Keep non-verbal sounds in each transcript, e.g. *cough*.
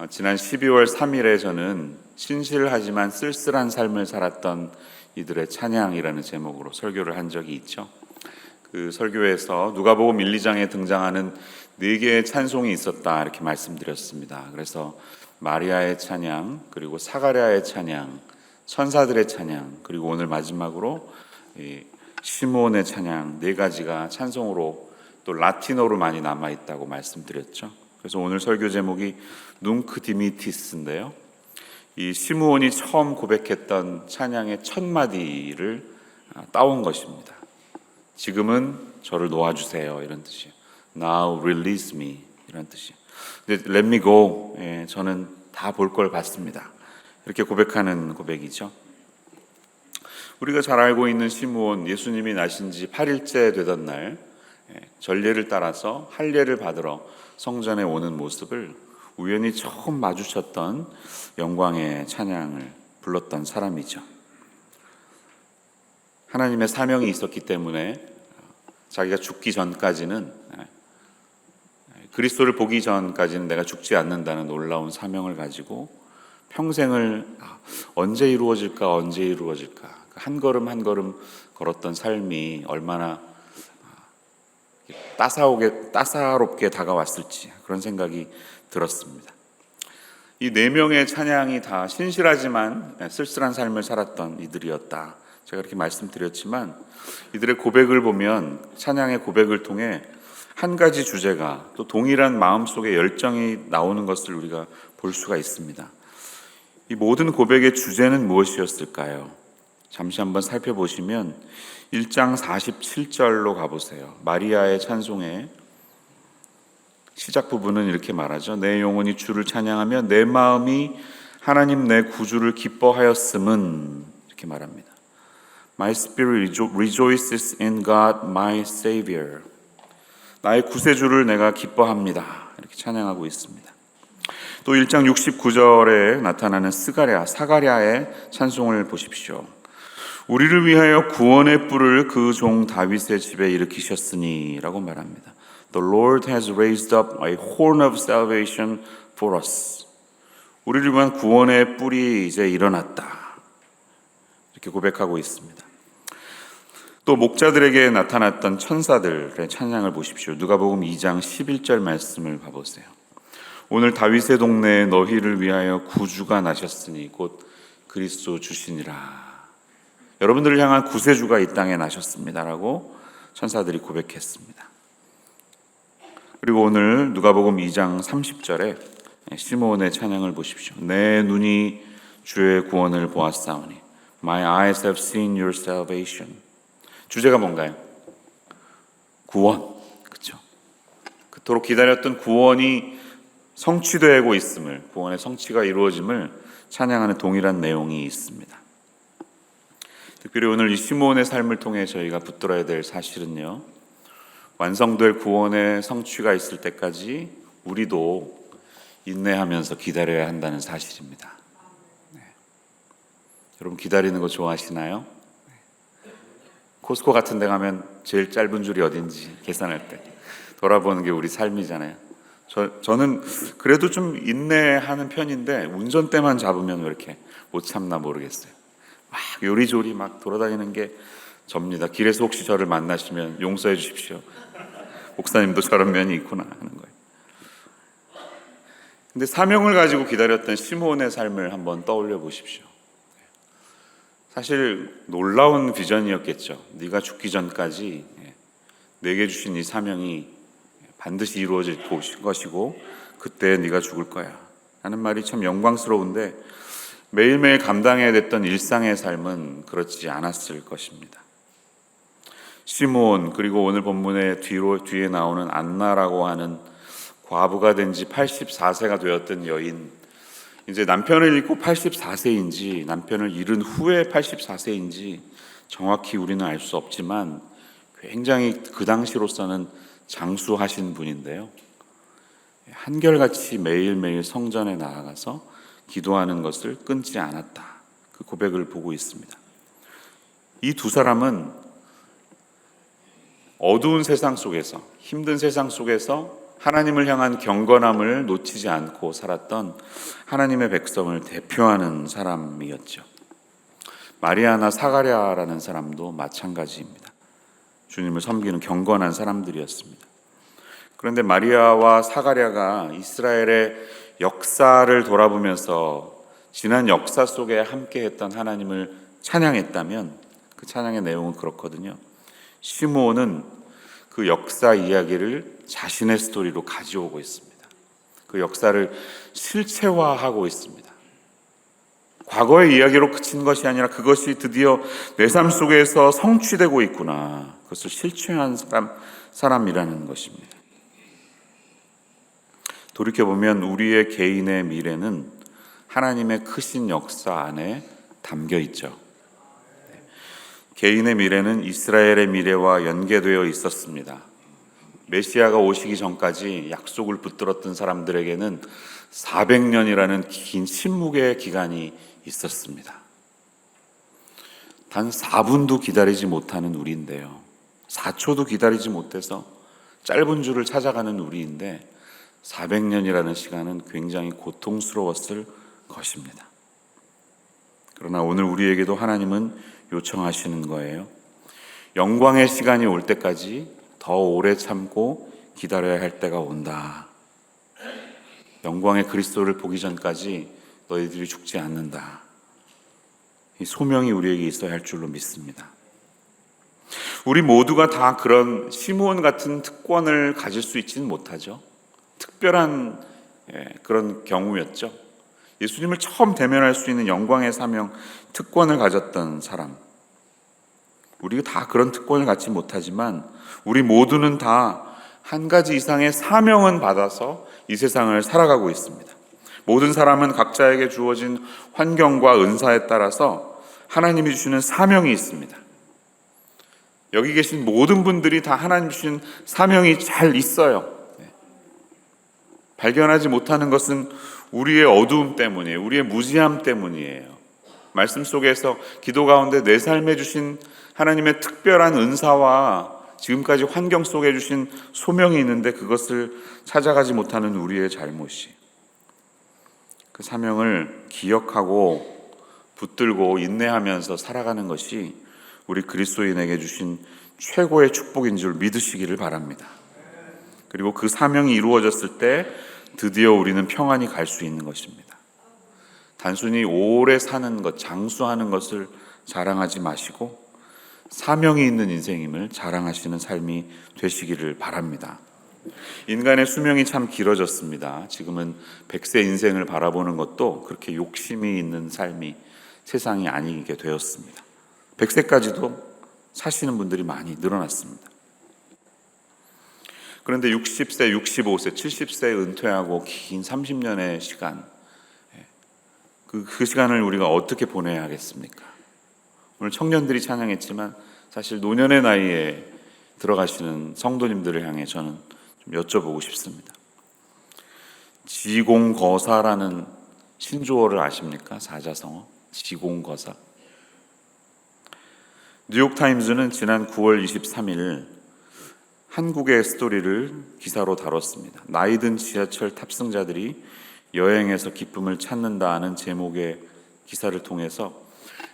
어, 지난 12월 3일에 저는 신실하지만 쓸쓸한 삶을 살았던 이들의 찬양이라는 제목으로 설교를 한 적이 있죠. 그 설교에서 누가복음 1, 2장에 등장하는 네 개의 찬송이 있었다 이렇게 말씀드렸습니다. 그래서 마리아의 찬양, 그리고 사가랴의 찬양, 천사들의 찬양, 그리고 오늘 마지막으로 이 시몬의 찬양 네 가지가 찬송으로 또 라틴어로 많이 남아 있다고 말씀드렸죠. 그래서 오늘 설교 제목이 뭉크 디미티스인데요. 이 시므온이 처음 고백했던 찬양의 첫 마디를 아, 따온 것입니다. 지금은 저를 놓아주세요 이런 뜻이에요. Now release me 이런 뜻이에요. 근데 let me go 예, 저는 다 볼 걸 봤습니다. 이렇게 고백하는 고백이죠. 우리가 잘 알고 있는 시므온 예수님이 나신 지 8일째 되던 날 예, 전례를 따라서 할례를 받으러 성전에 오는 모습을 우연히 처음 마주쳤던 영광의 찬양을 불렀던 사람이죠. 하나님의 사명이 있었기 때문에 자기가 죽기 전까지는 예, 그리스도를 보기 전까지는 내가 죽지 않는다는 놀라운 사명을 가지고 평생을 아, 언제 이루어질까 언제 이루어질까 한 걸음 한 걸음 걸었던 삶이 얼마나 아, 따사오게 따사롭게 다가왔을지 그런 생각이 들었습니다. 이 네 명의 찬양이 다 신실하지만 쓸쓸한 삶을 살았던 이들이었다. 제가 이렇게 말씀드렸지만 이들의 고백을 보면 찬양의 고백을 통해 한 가지 주제가 또 동일한 마음속의 열정이 나오는 것을 우리가 볼 수가 있습니다. 이 모든 고백의 주제는 무엇이었을까요? 잠시 한번 살펴보시면 1장 47절로 가보세요. 마리아의 찬송의 시작 부분은 이렇게 말하죠. 내 영혼이 주를 찬양하며 내 마음이 하나님 내 구주를 기뻐하였음은 이렇게 말합니다. My spirit rejoices in God my savior. 나의 구세주를 내가 기뻐합니다. 이렇게 찬양하고 있습니다. 또 1장 69절에 나타나는 스가랴, 사가랴의 찬송을 보십시오. 우리를 위하여 구원의 뿔을 그 종 다윗의 집에 일으키셨으니라고 말합니다. The Lord has raised up a horn of salvation for us. 우리를 위한 구원의 뿔이 이제 일어났다. 이렇게 고백하고 있습니다. 또 목자들에게 나타났던 천사들의 찬양을 보십시오. 누가복음 2장 11절 말씀을 봐보세요. 오늘 다윗의 동네에 너희를 위하여 구주가 나셨으니 곧 그리스도 주시니라. 여러분들을 향한 구세주가 이 땅에 나셨습니다라고 천사들이 고백했습니다. 그리고 오늘 누가복음 2장 30절에 시므온의 찬양을 보십시오. 내 눈이 주의 구원을 보았사오니 My eyes have seen your salvation. 주제가 뭔가요? 구원. 그렇죠? 그토록 기다렸던 구원이 성취되고 있음을 구원의 성취가 이루어짐을 찬양하는 동일한 내용이 있습니다. 특별히 오늘 이 시므온의 삶을 통해 저희가 붙들어야 될 사실은요. 완성될 구원의 성취가 있을 때까지 우리도 인내하면서 기다려야 한다는 사실입니다. 네. 여러분 기다리는 거 좋아하시나요? 코스코 같은 데 가면 제일 짧은 줄이 어딘지 계산할 때 돌아보는 게 우리 삶이잖아요. 저, 저는 그래도 좀 인내하는 편인데 운전대만 잡으면 왜 이렇게 못 참나 모르겠어요. 막 요리조리 막 돌아다니는 게 접니다. 길에서 혹시 저를 만나시면 용서해 주십시오. 목사님도 저런 면이 있구나 하는 거예요. 근데 사명을 가지고 기다렸던 시므온의 삶을 한번 떠올려 보십시오. 사실 놀라운 비전이었겠죠. 네가 죽기 전까지 내게 주신 이 사명이 반드시 이루어질 것이고 그때 네가 죽을 거야. 하는 말이 참 영광스러운데 매일매일 감당해야 됐던 일상의 삶은 그렇지 않았을 것입니다. 시몬 그리고 오늘 본문의 뒤로 뒤에 나오는 안나라고 하는 과부가 된 지 84세가 되었던 여인 이제 남편을 잃고 84세인지 남편을 잃은 후에 84세인지 정확히 우리는 알 수 없지만 굉장히 그 당시로서는 장수하신 분인데요. 한결같이 매일매일 성전에 나아가서 기도하는 것을 끊지 않았다. 그 고백을 보고 있습니다. 이 두 사람은 어두운 세상 속에서 힘든 세상 속에서 하나님을 향한 경건함을 놓치지 않고 살았던 하나님의 백성을 대표하는 사람이었죠. 마리아나 사가랴라는 사람도 마찬가지입니다. 주님을 섬기는 경건한 사람들이었습니다. 그런데 마리아와 사가랴가 이스라엘의 역사를 돌아보면서 지난 역사 속에 함께 했던 하나님을 찬양했다면 그 찬양의 내용은 그렇거든요. 시므온은 그 역사 이야기를 자신의 스토리로 가져오고 있습니다. 그 역사를 실체화하고 있습니다. 과거의 이야기로 그친 것이 아니라 그것이 드디어 내 삶 속에서 성취되고 있구나. 그것을 실체한 사람, 사람이라는 것입니다. 돌이켜보면 우리의 개인의 미래는 하나님의 크신 역사 안에 담겨 있죠. 개인의 미래는 이스라엘의 미래와 연계되어 있었습니다. 메시아가 오시기 전까지 약속을 붙들었던 사람들에게는 400년이라는 긴 침묵의 기간이 있었습니다. 단 4분도 기다리지 못하는 우리인데요. 4초도 기다리지 못해서 짧은 줄을 찾아가는 우리인데 400년이라는 시간은 굉장히 고통스러웠을 것입니다. 그러나 오늘 우리에게도 하나님은 요청하시는 거예요. 영광의 시간이 올 때까지 더 오래 참고 기다려야 할 때가 온다. 영광의 그리스도를 보기 전까지 너희들이 죽지 않는다. 이 소명이 우리에게 있어야 할 줄로 믿습니다. 우리 모두가 다 그런 시므온 같은 특권을 가질 수 있지는 못하죠. 특별한 예, 그런 경우였죠. 예수님을 처음 대면할 수 있는 영광의 사명, 특권을 가졌던 사람. 우리가 다 그런 특권을 갖지 못하지만 우리 모두는 다 한 가지 이상의 사명은 받아서 이 세상을 살아가고 있습니다. 모든 사람은 각자에게 주어진 환경과 은사에 따라서 하나님이 주시는 사명이 있습니다. 여기 계신 모든 분들이 다 하나님 주신 사명이 잘 있어요. 네. 발견하지 못하는 것은 우리의 어두움 때문이에요. 우리의 무지함 때문이에요. 말씀 속에서 기도 가운데 내 삶에 주신 하나님의 특별한 은사와 지금까지 환경 속에 주신 소명이 있는데 그것을 찾아가지 못하는 우리의 잘못이 그 사명을 기억하고 붙들고 인내하면서 살아가는 것이 우리 그리스도인에게 주신 최고의 축복인 줄 믿으시기를 바랍니다. 그리고 그 사명이 이루어졌을 때 드디어 우리는 평안히 갈 수 있는 것입니다. 단순히 오래 사는 것, 장수하는 것을 자랑하지 마시고 사명이 있는 인생임을 자랑하시는 삶이 되시기를 바랍니다. 인간의 수명이 참 길어졌습니다. 지금은 100세 인생을 바라보는 것도 그렇게 욕심이 있는 삶이 세상이 아니게 되었습니다. 100세까지도 사시는 분들이 많이 늘어났습니다. 그런데 60세, 65세, 70세 은퇴하고 긴 30년의 시간, 그, 그 시간을 우리가 어떻게 보내야 하겠습니까? 오늘 청년들이 찬양했지만 사실 노년의 나이에 들어가시는 성도님들을 향해 저는 좀 여쭤보고 싶습니다. 지공거사라는 신조어를 아십니까? 사자성어. 지공거사. 뉴욕타임즈는 지난 9월 23일 한국의 스토리를 기사로 다뤘습니다. 나이든 지하철 탑승자들이 여행에서 기쁨을 찾는다는 제목의 기사를 통해서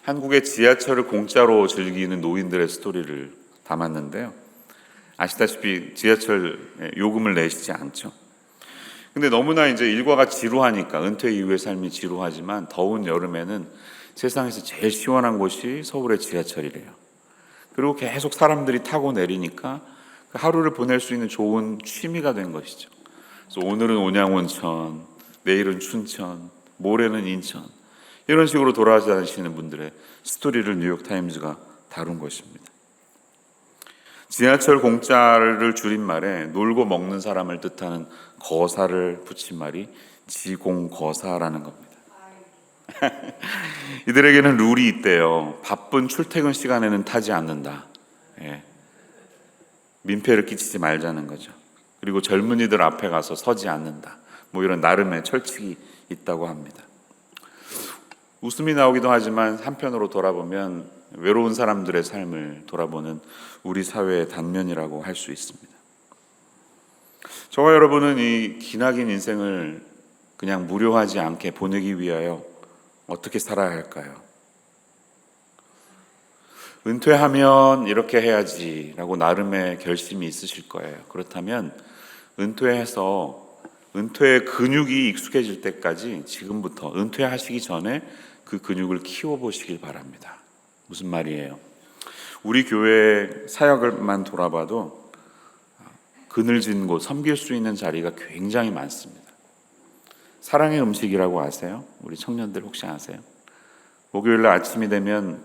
한국의 지하철을 공짜로 즐기는 노인들의 스토리를 담았는데요. 아시다시피 지하철 요금을 내시지 않죠. 근데 너무나 이제 일과가 지루하니까 은퇴 이후의 삶이 지루하지만 더운 여름에는 세상에서 제일 시원한 곳이 서울의 지하철이래요. 그리고 계속 사람들이 타고 내리니까 그 하루를 보낼 수 있는 좋은 취미가 된 것이죠. 그래서 오늘은 온양온천, 내일은 춘천, 모레는 인천 이런 식으로 돌아다니시는 분들의 스토리를 뉴욕 타임즈가 다룬 것입니다. 지하철 공짜를 줄임말에 놀고 먹는 사람을 뜻하는 거사를 붙인 말이 지공거사라는 겁니다. *laughs* 이들에게는 룰이 있대요. 바쁜 출퇴근 시간에는 타지 않는다. 예. 민폐를 끼치지 말자는 거죠. 그리고 젊은이들 앞에 가서 서지 않는다. 뭐 이런 나름의 철칙이 있다고 합니다. 웃음이 나오기도 하지만 한편으로 돌아보면 외로운 사람들의 삶을 돌아보는 우리 사회의 단면이라고 할 수 있습니다. 저와 여러분은 이 기나긴 인생을 그냥 무료하지 않게 보내기 위하여 어떻게 살아야 할까요? 은퇴하면 이렇게 해야지라고 나름의 결심이 있으실 거예요. 그렇다면 은퇴해서 은퇴의 근육이 익숙해질 때까지 지금부터 은퇴하시기 전에 그 근육을 키워 보시길 바랍니다. 무슨 말이에요? 우리 교회 사역을만 돌아봐도 그늘진 곳 섬길 수 있는 자리가 굉장히 많습니다. 사랑의 음식이라고 아세요? 우리 청년들 혹시 아세요? 목요일 날 아침이 되면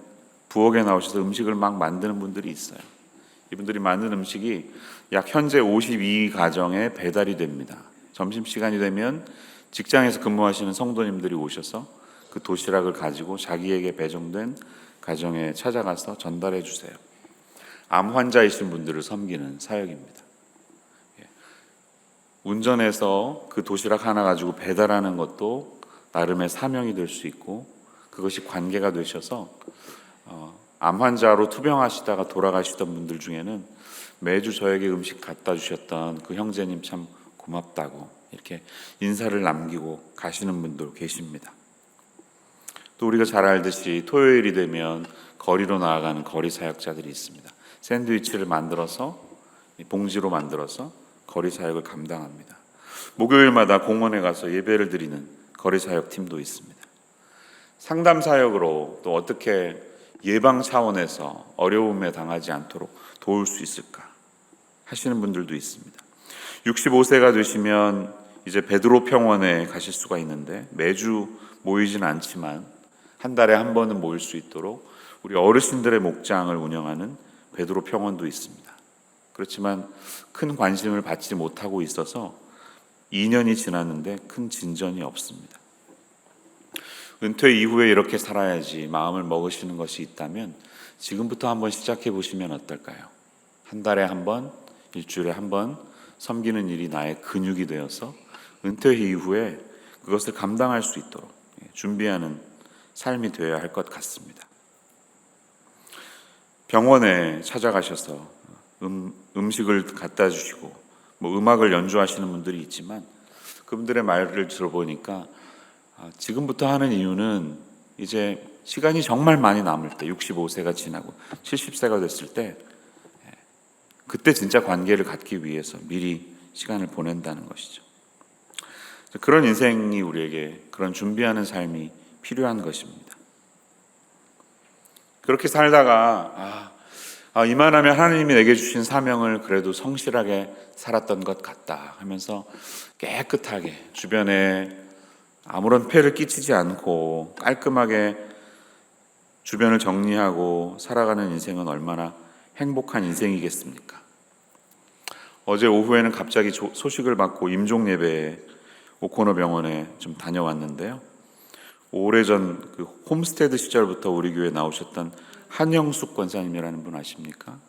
부엌에 나오셔서 음식을 막 만드는 분들이 있어요. 이분들이 만든 음식이 약 현재 52가정에 배달이 됩니다. 점심 시간이 되면 직장에서 근무하시는 성도님들이 오셔서 그 도시락을 가지고 자기에게 배정된 가정에 찾아가서 전달해 주세요. 암 환자이신 분들을 섬기는 사역입니다. 예. 운전해서 그 도시락 하나 가지고 배달하는 것도 나름의 사명이 될 수 있고 그것이 관계가 되셔서 어, 암 환자로 투병하시다가 돌아가시던 분들 중에는 매주 저에게 음식 갖다 주셨던 그 형제님 참 고맙다고 이렇게 인사를 남기고 가시는 분도 계십니다. 또 우리가 잘 알듯이 토요일이 되면 거리로 나아가는 거리 사역자들이 있습니다. 샌드위치를 만들어서 봉지로 만들어서 거리 사역을 감당합니다. 목요일마다 공원에 가서 예배를 드리는 거리 사역 팀도 있습니다. 상담 사역으로 또 어떻게 예방 차원에서 어려움에 당하지 않도록 도울 수 있을까 하시는 분들도 있습니다. 65세가 되시면 이제 베드로 평원에 가실 수가 있는데 매주 모이진 않지만 한 달에 한 번은 모일 수 있도록 우리 어르신들의 목장을 운영하는 베드로 평원도 있습니다. 그렇지만 큰 관심을 받지 못하고 있어서 2년이 지났는데 큰 진전이 없습니다. 은퇴 이후에 이렇게 살아야지 마음을 먹으시는 것이 있다면 지금부터 한번 시작해 보시면 어떨까요? 한 달에 한 번, 일주일에 한 번 섬기는 일이 나의 근육이 되어서 은퇴 이후에 그것을 감당할 수 있도록 준비하는 삶이 되어야 할 것 같습니다. 병원에 찾아가셔서 음, 음식을 갖다 주시고 뭐 음악을 연주하시는 분들이 있지만 그분들의 말을 들어보니까 아, 지금부터 하는 이유는 이제 시간이 정말 많이 남을 때 65세가 지나고 70세가 됐을 때 예, 그때 진짜 관계를 갖기 위해서 미리 시간을 보낸다는 것이죠. 그런 인생이 우리에게 그런 준비하는 삶이 필요한 것입니다. 그렇게 살다가 아, 아, 이만하면 하나님이 내게 주신 사명을 그래도 성실하게 살았던 것 같다 하면서 깨끗하게 주변에 아무런 폐를 끼치지 않고 깔끔하게 주변을 정리하고 살아가는 인생은 얼마나 행복한 인생이겠습니까? 어제 오후에는 갑자기 소식을 받고 임종 예배에 오코노 병원에 좀 다녀왔는데요. 오래전 그 홈스테드 시절부터 우리 교회 나오셨던 한영숙 권사님이라는 분 아십니까?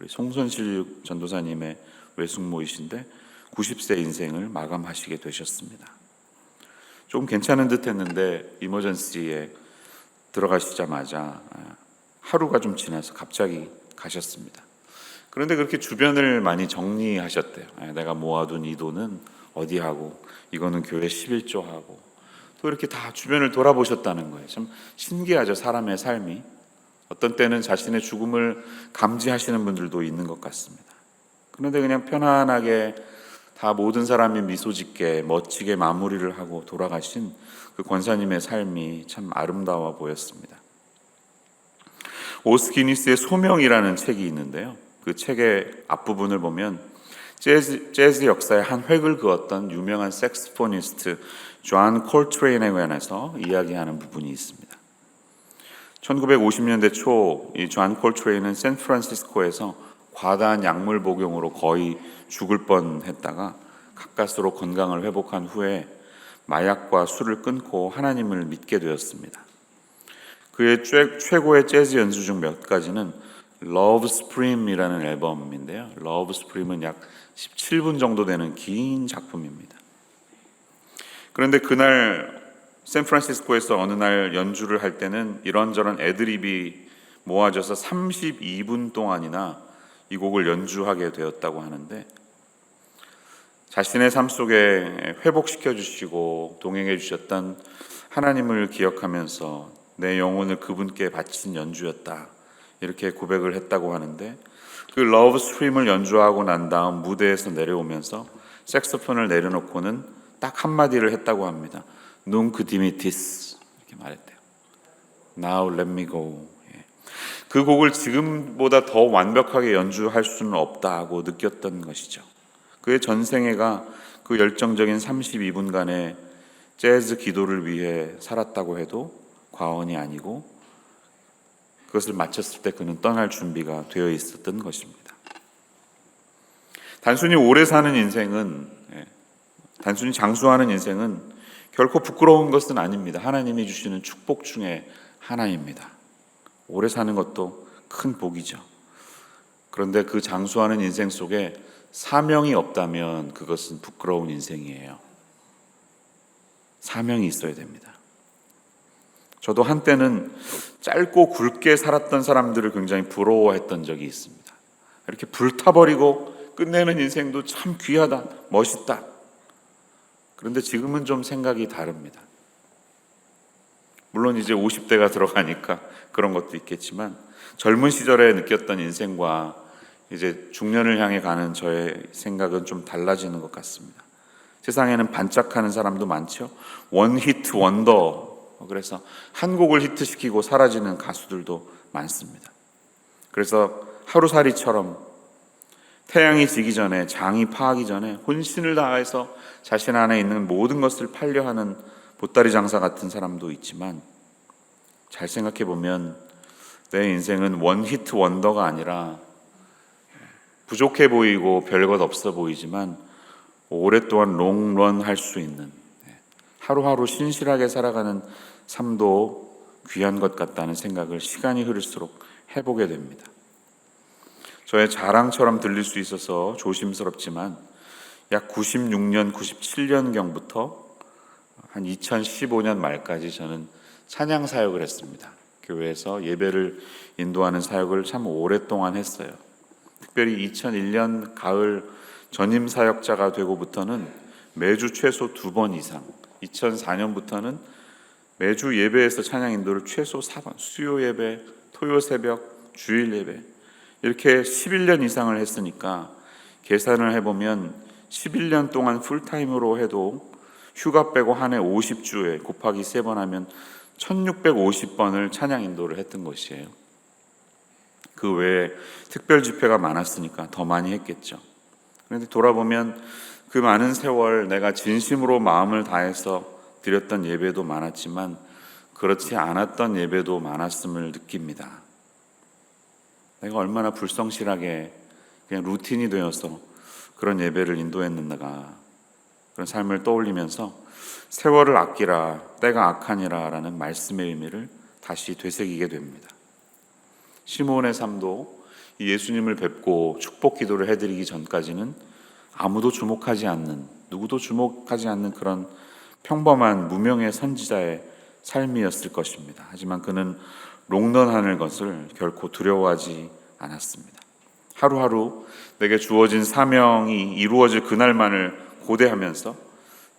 우리 송선실 전도사님의 외숙모이신데 90세 인생을 마감하시게 되셨습니다. 조금 괜찮은 듯 했는데 이머전시에 들어가시자마자 하루가 좀 지나서 갑자기 가셨습니다. 그런데 그렇게 주변을 많이 정리하셨대요. 내가 모아둔 이 돈은 어디 하고 이거는 교회 11조 하고 또 이렇게 다 주변을 돌아보셨다는 거예요. 참 신기하죠. 사람의 삶이. 어떤 때는 자신의 죽음을 감지하시는 분들도 있는 것 같습니다. 그런데 그냥 편안하게 다 모든 사람이 미소 짓게 멋지게 마무리를 하고 돌아가신 그 권사님의 삶이 참 아름다워 보였습니다. 오스키니스의 소명이라는 책이 있는데요. 그 책의 앞부분을 보면 재즈, 재즈 역사의 한 획을 그었던 유명한 색스포니스트 존 콜트레인에 관해서 이야기하는 부분이 있습니다. 1950년대 초 이 존 콜트레인은 샌프란시스코에서 과다한 약물 복용으로 거의 죽을 뻔했다가 가까스로 건강을 회복한 후에 마약과 술을 끊고 하나님을 믿게 되었습니다. 그의 최 고의 재즈 연주 중 몇 가지는 Love Supreme이라는 앨범인데요. Love Supreme은 약 17분 정도 되는 긴 작품입니다. 그런데 그날 샌프란시스코에서 어느 날 연주를 할 때는 이런저런 애드립이 모아져서 32분 동안이나 이 곡을 연주하게 되었다고 하는데 자신의 삶 속에 회복시켜 주시고 동행해 주셨던 하나님을 기억하면서 내 영혼을 그분께 바친 연주였다. 이렇게 고백을 했다고 하는데 그 러브 스트림을 연주하고 난 다음 무대에서 내려오면서 색소폰을 내려놓고는 딱 한마디를 했다고 합니다. 눈크 디미티스 이렇게 말했대요. Now let me go. 예. 그 곡을 지금보다 더 완벽하게 연주할 수는 없다고 느꼈던 것이죠. 그의 전생애가 그 열정적인 32분간의 재즈 기도를 위해 살았다고 해도 과언이 아니고 그것을 마쳤을 때 그는 떠날 준비가 되어 있었던 것입니다. 단순히 오래 사는 인생은 예, 단순히 장수하는 인생은 결코 부끄러운 것은 아닙니다. 하나님이 주시는 축복 중에 하나입니다. 오래 사는 것도 큰 복이죠. 그런데 그 장수하는 인생 속에 사명이 없다면 그것은 부끄러운 인생이에요. 사명이 있어야 됩니다. 저도 한때는 짧고 굵게 살았던 사람들을 굉장히 부러워했던 적이 있습니다. 이렇게 불타버리고 끝내는 인생도 참 귀하다, 멋있다. 그런데 지금은 좀 생각이 다릅니다. 물론 이제 50대가 들어가니까 그런 것도 있겠지만 젊은 시절에 느꼈던 인생과 이제 중년을 향해 가는 저의 생각은 좀 달라지는 것 같습니다. 세상에는 반짝하는 사람도 많죠. 원 히트 원더. 그래서 한 곡을 히트시키고 사라지는 가수들도 많습니다. 그래서 하루살이처럼 태양이 지기 전에 장이 파하기 전에 혼신을 다해서 자신 안에 있는 모든 것을 팔려 하는 보따리 장사 같은 사람도 있지만 잘 생각해 보면 내 인생은 원 히트 원더가 아니라 부족해 보이고 별것 없어 보이지만 오랫동안 롱런 할 수 있는 하루하루 신실하게 살아가는 삶도 귀한 것 같다는 생각을 시간이 흐를수록 해보게 됩니다. 저의 자랑처럼 들릴 수 있어서 조심스럽지만 약 96년, 97년경부터 한 2015년 말까지 저는 찬양 사역을 했습니다. 교회에서 예배를 인도하는 사역을 참 오랫동안 했어요. 특별히 2001년 가을 전임 사역자가 되고부터는 매주 최소 두 번 이상, 2004년부터는 매주 예배에서 찬양 인도를 최소 4번, 수요 예배, 토요 새벽, 주일 예배 이렇게 11년 이상을 했으니까 계산을 해보면 11년 동안 풀타임으로 해도 휴가 빼고 한 해 50주에 곱하기 3번 하면 1650번을 찬양 인도를 했던 것이에요. 그 외에 특별 집회가 많았으니까 더 많이 했겠죠. 그런데 돌아보면 그 많은 세월 내가 진심으로 마음을 다해서 드렸던 예배도 많았지만 그렇지 않았던 예배도 많았음을 느낍니다. 내가 얼마나 불성실하게 그냥 루틴이 되어서 그런 예배를 인도했는가 그런 삶을 떠올리면서 세월을 아끼라 때가 악하니라라는 말씀의 의미를 다시 되새기게 됩니다. 시몬의 삶도 예수님을 뵙고 축복 기도를 해드리기 전까지는 아무도 주목하지 않는 누구도 주목하지 않는 그런 평범한 무명의 선지자의 삶이었을 것입니다. 하지만 그는 롱런하는 것을 결코 두려워하지 않았습니다. 하루하루 내게 주어진 사명이 이루어질 그날만을 고대하면서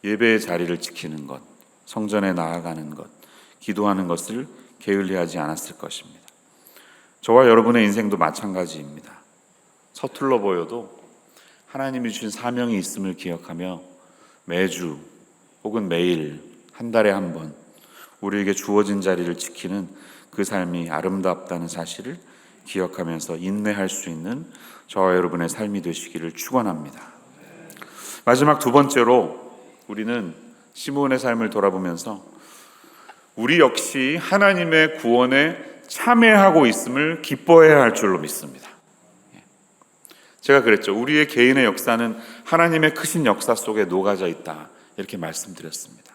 예배의 자리를 지키는 것, 성전에 나아가는 것, 기도하는 것을 게을리하지 않았을 것입니다. 저와 여러분의 인생도 마찬가지입니다. 서툴러 보여도 하나님이 주신 사명이 있음을 기억하며 매주 혹은 매일 한 달에 한 번 우리에게 주어진 자리를 지키는 그 삶이 아름답다는 사실을 기억하면서 인내할 수 있는 저와 여러분의 삶이 되시기를 축원합니다. 마지막 두 번째로 우리는 시므온의 삶을 돌아보면서 우리 역시 하나님의 구원에 참여하고 있음을 기뻐해야 할 줄로 믿습니다. 제가 그랬죠. 우리의 개인의 역사는 하나님의 크신 역사 속에 녹아져 있다. 이렇게 말씀드렸습니다.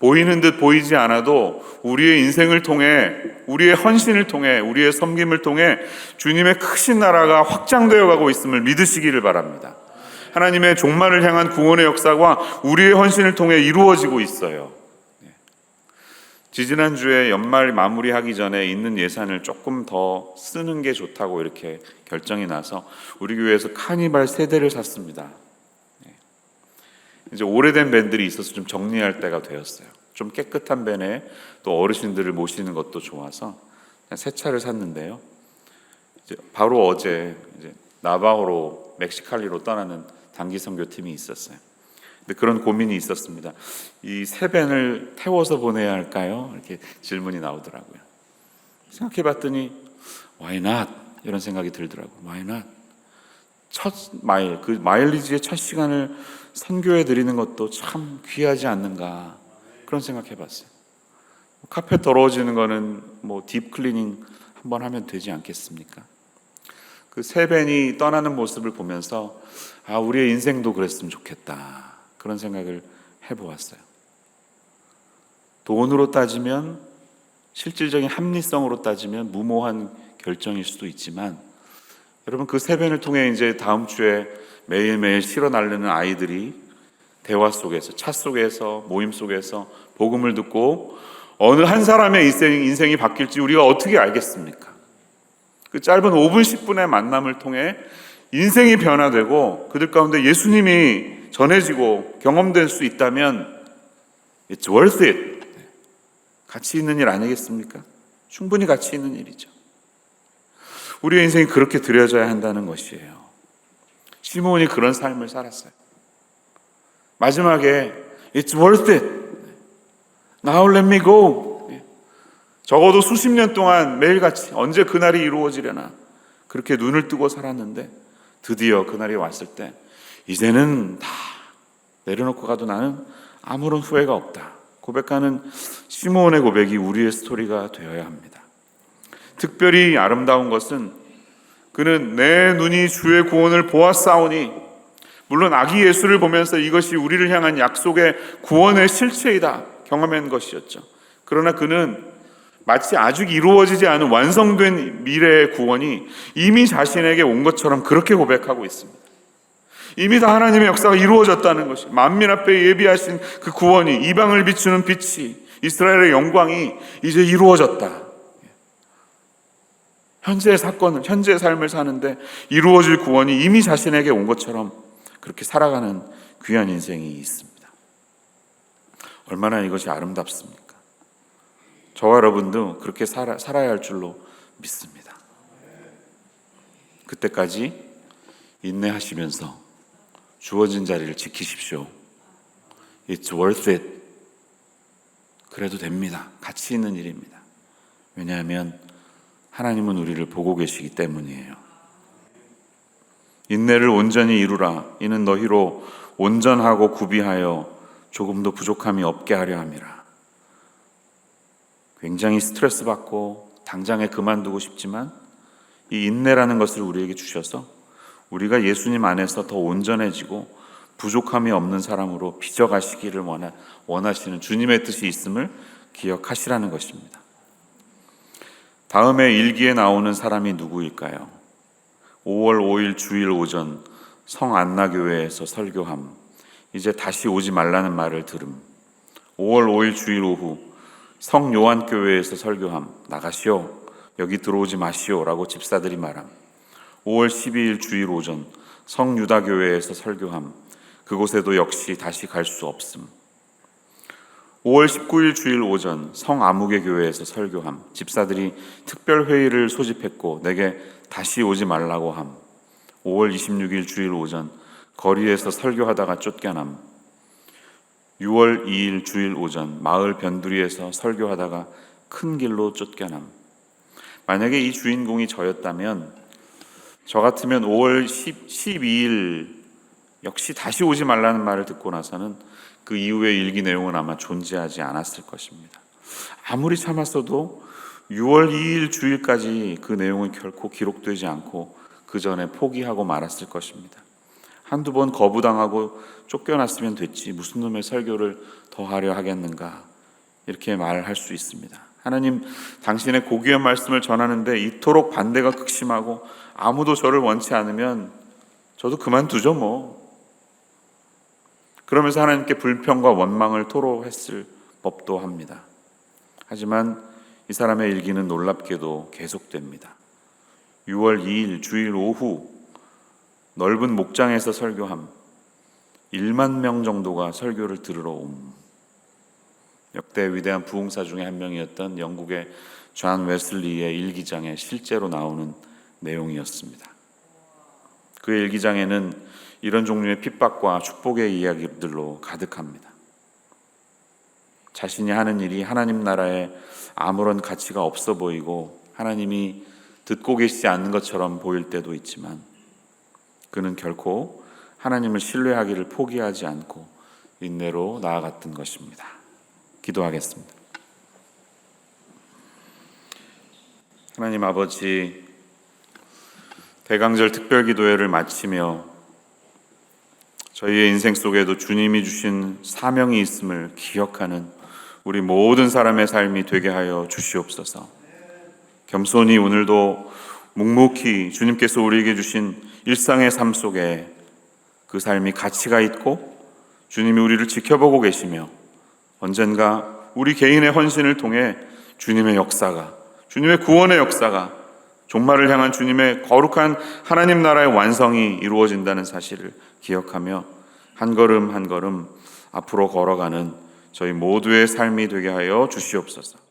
보이는 듯 보이지 않아도 우리의 인생을 통해, 우리의 헌신을 통해, 우리의 섬김을 통해 주님의 크신 나라가 확장되어 가고 있음을 믿으시기를 바랍니다. 하나님의 종말을 향한 구원의 역사가 우리의 헌신을 통해 이루어지고 있어요. 지지난주에 연말 마무리하기 전에 있는 예산을 조금 더 쓰는 게 좋다고 이렇게 결정이 나서 우리 교회에서 카니발 세대를 샀습니다. 이제 오래된 밴들이 있어서 좀 정리할 때가 되었어요. 좀 깨끗한 밴에 또 어르신들을 모시는 것도 좋아서 새 차를 샀는데요. 바로 어제 나바호로 멕시칼리로 떠나는 단기 선교팀이 있었어요. 근데 그런 고민이 있었습니다. 이새 밴을 태워서 보내야 할까요? 이렇게 질문이 나오더라고요. 생각해 봤더니 why not 이런 생각이 들더라고요. why not 첫 마일 그 마일리지의 첫 시간을 선교해 드리는 것도 참 귀하지 않는가 그런 생각해 봤어요. 카페 더러워지는 거는 뭐 딥 클리닝 한번 하면 되지 않겠습니까? 그 세벤이 떠나는 모습을 보면서 아 우리의 인생도 그랬으면 좋겠다 그런 생각을 해보았어요. 돈으로 따지면 실질적인 합리성으로 따지면 무모한 결정일 수도 있지만 여러분 그 세변을 통해 이제 다음 주에 매일매일 실어 나르는 아이들이 대화 속에서 차 속에서 모임 속에서 복음을 듣고 어느 한 사람의 인생, 인생이 바뀔지 우리가 어떻게 알겠습니까? 그 짧은 5분 10분의 만남을 통해 인생이 변화되고 그들 가운데 예수님이 전해지고 경험될 수 있다면 it's worth it. 가치 있는 일 아니겠습니까? 충분히 가치 있는 일이죠. 우리의 인생이 그렇게 드려져야 한다는 것이에요. 시몬이 그런 삶을 살았어요. 마지막에 It's worth it. Now let me go. 적어도 수십 년 동안 매일같이 언제 그날이 이루어지려나 그렇게 눈을 뜨고 살았는데 드디어 그날이 왔을 때 이제는 다 내려놓고 가도 나는 아무런 후회가 없다. 고백하는 시몬의 고백이 우리의 스토리가 되어야 합니다. 특별히 아름다운 것은 그는 내 눈이 주의 구원을 보았사오니 물론 아기 예수를 보면서 이것이 우리를 향한 약속의 구원의 실체이다 경험한 것이었죠. 그러나 그는 마치 아직 이루어지지 않은 완성된 미래의 구원이 이미 자신에게 온 것처럼 그렇게 고백하고 있습니다. 이미 다 하나님의 역사가 이루어졌다는 것이 만민 앞에 예비하신 그 구원이 이방을 비추는 빛이 이스라엘의 영광이 이제 이루어졌다. 현재의 사건을 현재의 삶을 사는데 이루어질 구원이 이미 자신에게 온 것처럼 그렇게 살아가는 귀한 인생이 있습니다. 얼마나 이것이 아름답습니까? 저와 여러분도 그렇게 살아, 살아야 할 줄로 믿습니다. 그때까지 인내하시면서 주어진 자리를 지키십시오. It's worth it. 그래도 됩니다. 가치 있는 일입니다. 왜냐하면 하나님은 우리를 보고 계시기 때문이에요. 인내를 온전히 이루라. 이는 너희로 온전하고 구비하여 조금도 부족함이 없게 하려 함이라. 굉장히 스트레스 받고 당장에 그만두고 싶지만 이 인내라는 것을 우리에게 주셔서 우리가 예수님 안에서 더 온전해지고 부족함이 없는 사람으로 빚어가시기를 원하, 원하시는 주님의 뜻이 있음을 기억하시라는 것입니다. 다음에 일기에 나오는 사람이 누구일까요? 5월 5일 주일 오전 성 안나교회에서 설교함. 이제 다시 오지 말라는 말을 들음. 5월 5일 주일 오후 성 요한교회에서 설교함. 나가시오. 여기 들어오지 마시오라고 집사들이 말함. 5월 12일 주일 오전 성 유다교회에서 설교함. 그곳에도 역시 다시 갈 수 없음. 5월 19일 주일 오전 성 아무개 교회에서 설교함. 집사들이 특별 회의를 소집했고 내게 다시 오지 말라고 함. 5월 26일 주일 오전 거리에서 설교하다가 쫓겨남. 6월 2일 주일 오전 마을 변두리에서 설교하다가 큰 길로 쫓겨남. 만약에 이 주인공이 저였다면 저 같으면 5월 10, 12일 역시 다시 오지 말라는 말을 듣고 나서는 그 이후의 일기 내용은 아마 존재하지 않았을 것입니다. 아무리 참았어도 6월 2일 주일까지 그 내용은 결코 기록되지 않고 그 전에 포기하고 말았을 것입니다. 한두 번 거부당하고 쫓겨났으면 됐지 무슨 놈의 설교를 더 하려 하겠는가 이렇게 말할 수 있습니다. 하나님 당신의 고귀한 말씀을 전하는데 이토록 반대가 극심하고 아무도 저를 원치 않으면 저도 그만두죠 뭐. 그러면서 하나님께 불평과 원망을 토로했을 법도 합니다. 하지만 이 사람의 일기는 놀랍게도 계속됩니다. 6월 2일 주일 오후 넓은 목장에서 설교함. 1만 명 정도가 설교를 들으러 옴. 역대 위대한 부흥사 중에 한 명이었던 영국의 존 웨슬리의 일기장에 실제로 나오는 내용이었습니다. 그 일기장에는 이런 종류의 핍박과 축복의 이야기들로 가득합니다. 자신이 하는 일이 하나님 나라에 아무런 가치가 없어 보이고 하나님이 듣고 계시지 않는 것처럼 보일 때도 있지만 그는 결코 하나님을 신뢰하기를 포기하지 않고 인내로 나아갔던 것입니다. 기도하겠습니다. 하나님 아버지 대강절 특별기도회를 마치며 저희의 인생 속에도 주님이 주신 사명이 있음을 기억하는 우리 모든 사람의 삶이 되게 하여 주시옵소서. 겸손히 오늘도 묵묵히 주님께서 우리에게 주신 일상의 삶 속에 그 삶이 가치가 있고 주님이 우리를 지켜보고 계시며 언젠가 우리 개인의 헌신을 통해 주님의 역사가 주님의 구원의 역사가 종말을 향한 주님의 거룩한 하나님 나라의 완성이 이루어진다는 사실을 기억하며 한 걸음 한 걸음 앞으로 걸어가는 저희 모두의 삶이 되게 하여 주시옵소서.